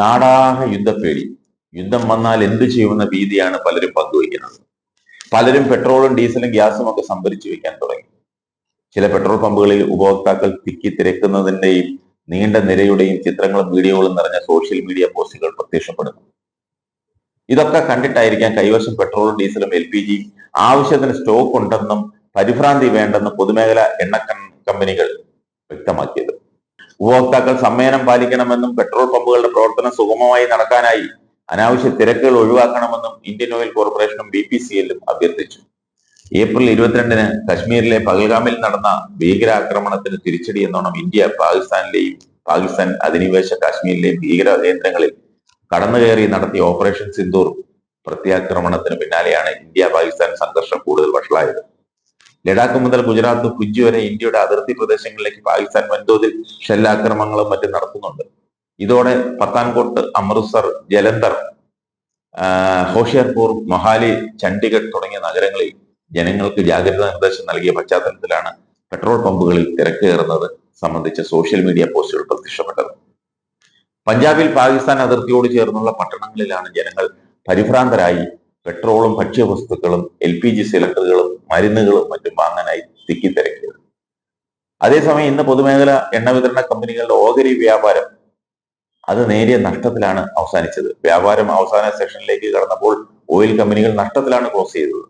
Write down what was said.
നാടാകെ യുദ്ധപ്പേടി. യുദ്ധം വന്നാൽ എന്ത് ചെയ്യുമെന്ന ഭീതിയാണ് പലരും പങ്കുവയ്ക്കുന്നത്. പലരും പെട്രോളും ഡീസലും ഗ്യാസും ഒക്കെ സംഭരിച്ചു വയ്ക്കാൻ തുടങ്ങി. ചില പെട്രോൾ പമ്പുകളിൽ ഉപഭോക്താക്കൾ തിക്കി തിരക്കുന്നതിന്റെയും നീണ്ട നിരയുടെയും ചിത്രങ്ങളും വീഡിയോകളും നിറഞ്ഞ സോഷ്യൽ മീഡിയ പോസ്റ്റുകൾ പ്രത്യക്ഷപ്പെടുന്നു. ഇതൊക്കെ കണ്ടിട്ടായിരിക്കാം കൈവശം പെട്രോളും ഡീസലും എൽ പി ജി ആവശ്യത്തിന് സ്റ്റോക്ക് ഉണ്ടെന്നും പരിഭ്രാന്തി വേണ്ടെന്നും പൊതുമേഖല എണ്ണ കമ്പനികൾ വ്യക്തമാക്കിയത്. ഉപഭോക്താക്കൾ സമ്മേനം പാലിക്കണമെന്നും പെട്രോൾ പമ്പുകളുടെ പ്രവർത്തനം സുഗമമായി നടക്കാനായി അനാവശ്യ തിരക്കുകൾ ഒഴിവാക്കണമെന്നും ഇന്ത്യൻ ഓയിൽ കോർപ്പറേഷനും ബി പി സി എല്ലും അഭ്യർത്ഥിച്ചു. ഏപ്രിൽ ഇരുപത്തിരണ്ടിന് കശ്മീരിലെ പഹൽഗാമിൽ നടന്ന ഭീകരാക്രമണത്തിന് തിരിച്ചടി എന്നോണം ഇന്ത്യ പാകിസ്ഥാനിലെയും പാകിസ്ഥാൻ അധിനിവേശ കാശ്മീരിലെയും ഭീകര കേന്ദ്രങ്ങളിൽ കടന്നുകയറി നടത്തിയ ഓപ്പറേഷൻ സിന്ദൂർ പ്രത്യാക്രമണത്തിന് പിന്നാലെയാണ് ഇന്ത്യ പാകിസ്ഥാൻ സംഘർഷം കൂടുതൽ വഷളായത്. ലഡാക്ക് മുതൽ ഗുജറാത്ത് ഭുജ് വരെ ഇന്ത്യയുടെ അതിർത്തി പ്രദേശങ്ങളിലേക്ക് പാകിസ്ഥാൻ വൻതോതിൽ ഷെല്ലാക്രമണങ്ങളും മറ്റും നടത്തുന്നുണ്ട്. ഇതോടെ പത്താൻകോട്ട് അമൃത്സർ ജലന്ധർ ഹോഷിയാർപൂർ മൊഹാലി ചണ്ഡീഗഡ് തുടങ്ങിയ നഗരങ്ങളിൽ ജനങ്ങൾക്ക് ജാഗ്രതാ നിർദ്ദേശം നൽകിയ പശ്ചാത്തലത്തിലാണ് പെട്രോൾ പമ്പുകളിൽ തിരക്കേറുന്നത് സംബന്ധിച്ച സോഷ്യൽ മീഡിയ പോസ്റ്റുകൾ പ്രത്യക്ഷപ്പെട്ടത്. പഞ്ചാബിൽ പാകിസ്ഥാൻ അതിർത്തിയോട് ചേർന്നുള്ള പട്ടണങ്ങളിലാണ് ജനങ്ങൾ പരിഭ്രാന്തരായി പെട്രോളും ഭക്ഷ്യവസ്തുക്കളും എൽ പി ജി സിലിണ്ടറുകളും മരുന്നുകളും മറ്റും വാങ്ങാനായി തിക്കിത്തിരക്കിയത് അതേസമയം ഇന്ന് പൊതുമേഖല എണ്ണ വിതരണ കമ്പനികളുടെ ഓഹരി വ്യാപാരം അത് നേരിയ നഷ്ടത്തിലാണ് അവസാനിച്ചത്. വ്യാപാരം അവസാന സെക്ഷനിലേക്ക് കടന്നപ്പോൾ ഓയിൽ കമ്പനികൾ നഷ്ടത്തിലാണ് ക്ലോസ് ചെയ്തത്.